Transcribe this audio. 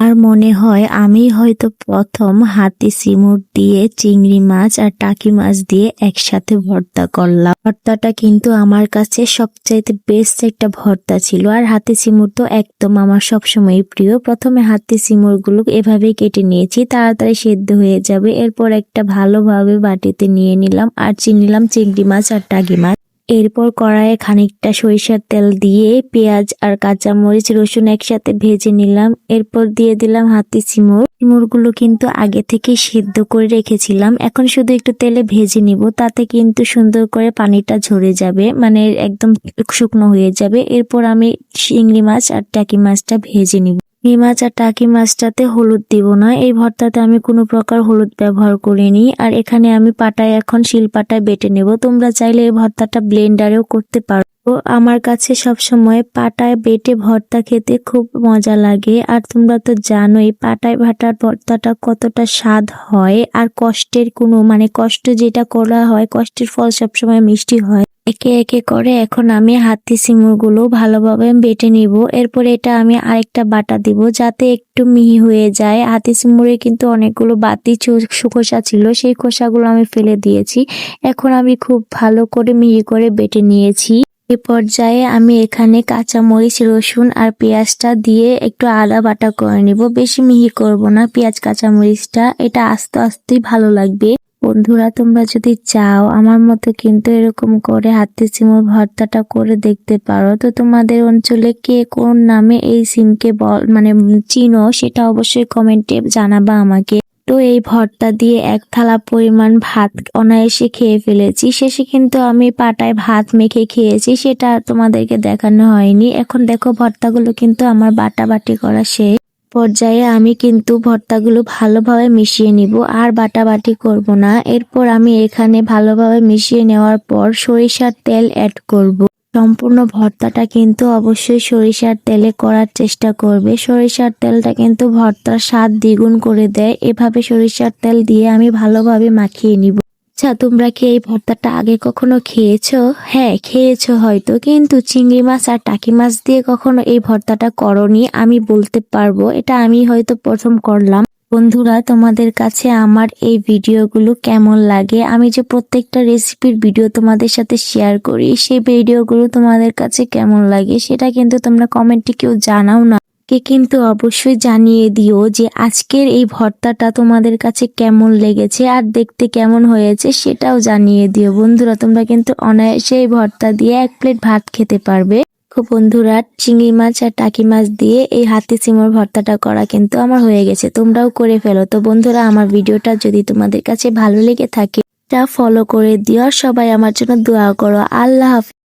আর মনে হয় আমি হয়তো প্রথম হাতি সিমুর দিয়ে চিংড়ি মাছ আর টাকি মাছ দিয়ে একসাথে ভর্তা করলাম। ভর্তাটা কিন্তু আমার কাছে সবচাইতে বেস্ট একটা ভর্তা ছিল আর হাতি সিমুর তো একদম আমার সবসময় প্রিয়। প্রথমে হাতি সিমুরগুলো এভাবে কেটে নিয়েছি, তাড়াতাড়ি সেদ্ধ হয়ে যাবে। এরপর একটা ভালোভাবে বাটিতে নিয়ে নিলাম আর চিনিলাম চিংড়ি মাছ আর টাকি মাছ। এরপর কড়াইয়ে খানিকটা সরিষার তেল দিয়ে পেঁয়াজ আর কাঁচামরিচ রসুন একসাথে ভেজে নিলাম। এরপর দিয়ে দিলাম হাতি সিমুর। সিমুরগুলো কিন্তু আগে থেকে সিদ্ধ করে রেখেছিলাম। এখন শুধু একটু তেলে ভেজে নিব, তাতে কিন্তু সুন্দর করে পানিটা ঝরে যাবে মানে একদম শুকনো হয়ে যাবে। এরপর আমি চিংড়ি মাছ আর টাকি মাছটা ভেজে নিব। এই মাছ আর টাকি মাছটাতে হলুদ দিব না। এই ভর্তাতে আমি কোনো প্রকার হলুদ ব্যবহার করিনি। আর এখানে আমি পাটায় এখন শিল পাটায় বেটে নেব। তোমরা চাইলে এই ভর্তাটা ব্লেন্ডারেও করতে পারো। আমার কাছে সব সময় পাটায় বেটে ভর্তা খেতে খুব মজা লাগে। আর তোমরা তো জানোই, পাটায় ভাটার ভর্তাটা কতটা স্বাদ হয়। আর কষ্টের কোনো মানে কষ্ট যেটা করা হয়, কষ্টের ফল সবসময় মিষ্টি হয়। একে একে করে এখন আমি হাতি সিমুরগুলো ভালোভাবে বেটে নিব। এরপর এটা আমি আরেকটা বাটা দিব যাতে একটু মিহি হয়ে যায়। হাতি সিমুরে কিন্তু অনেকগুলো বাতি খোসা ছিল, সেই খোসাগুলো আমি ফেলে দিয়েছি। এখন আমি খুব ভালো করে মিহি করে বেটে নিয়েছি। এ পর্যায়ে আমি এখানে কাঁচামরিচ, রসুন আর পেঁয়াজটা দিয়ে একটু আদা বাটা করে নিব। বেশি মিহি করব না, পেঁয়াজ, কাঁচামরিচটা, এটা আস্তে আস্তেই ভালো লাগবে। বন্ধুরা, তোমরা যদি চাও, আমার মতো কিন্তু এরকম করে হাতি সিমের ভর্তাটা করে দেখতে পারো। তো তোমাদের অঞ্চলে কে কোন নামে এই সিমকে বল মানে চিনো, সেটা অবশ্যই কমেন্টে জানাবা আমাকে। তো এই ভর্তা দিয়ে এক থালা পরিমাণ ভাত অনায়াসে খেয়ে ফেলেছি। শেষে কিন্তু আমি পাটায় ভাত মেখে খেয়েছি, সেটা তোমাদেরকে দেখানো হয়নি। এখন দেখো, ভর্তাগুলো কিন্তু আমার বাটা বাটি করা শেষ। পর্যায়ে আমি কিন্তু ভর্তাগুলো ভালোভাবে মিশিয়ে নিব, আর বাটাবাটি করব না। এরপর আমি এখানে ভালোভাবে মিশিয়ে নেওয়ার পর সরিষার তেল অ্যাড করব। সম্পূর্ণ ভর্তাটা কিন্তু অবশ্যই সরিষার তেলে করার চেষ্টা করবে। সরিষার তেলটা কিন্তু ভর্তার স্বাদ দ্বিগুণ করে দেয়। এভাবে সরিষার তেল দিয়ে আমি ভালোভাবে মাখিয়ে নিব। আচ্ছা তোমরা কি এই ভর্তাটা আগে কখনো খেয়েছো? হ্যাঁ খেয়েছো হয়তো, কিন্তু চিংড়ি মাছ আর টাকি মাছ দিয়ে কখনো এই ভর্তাটা করনি, আমি বলতে পারব। এটা আমি হয়তো প্রথম করলাম। বন্ধুরা, তোমাদের কাছে আমার এই ভিডিওগুলো কেমন লাগে? আমি যে প্রত্যেকটা রেসিপির ভিডিও তোমাদের সাথে শেয়ার করি, সেই ভিডিওগুলো তোমাদের কাছে কেমন লাগে, সেটা কিন্তু তোমরা কমেন্টে কেউ জানাও না। কে কিন্তু অবশ্যই জানিয়ে দিও যে আজকের এই ভর্তাটা তোমাদের কাছে কেমন লেগেছে আর দেখতে কেমন হয়েছে সেটাও জানিয়ে দিও। বন্ধুরা, তোমরা কিন্তু অনায়াসে এই ভর্তা দিয়ে এক প্লেট ভাত খেতে পারবে। বন্ধুরা, চিংড়ি মাছ আর টাকি মাছ দিয়ে এই হাতি সিমর ভর্তাটা করা কিন্তু আমার হয়ে গেছে, তোমরাও করে ফেলো। তো বন্ধুরা, আমার ভিডিওটা যদি তোমাদের কাছে ভালো লেগে থাকে, তা ফলো করে দিও সবাই আমার জন্য দোয়া করো। আল্লাহ হাফিজ।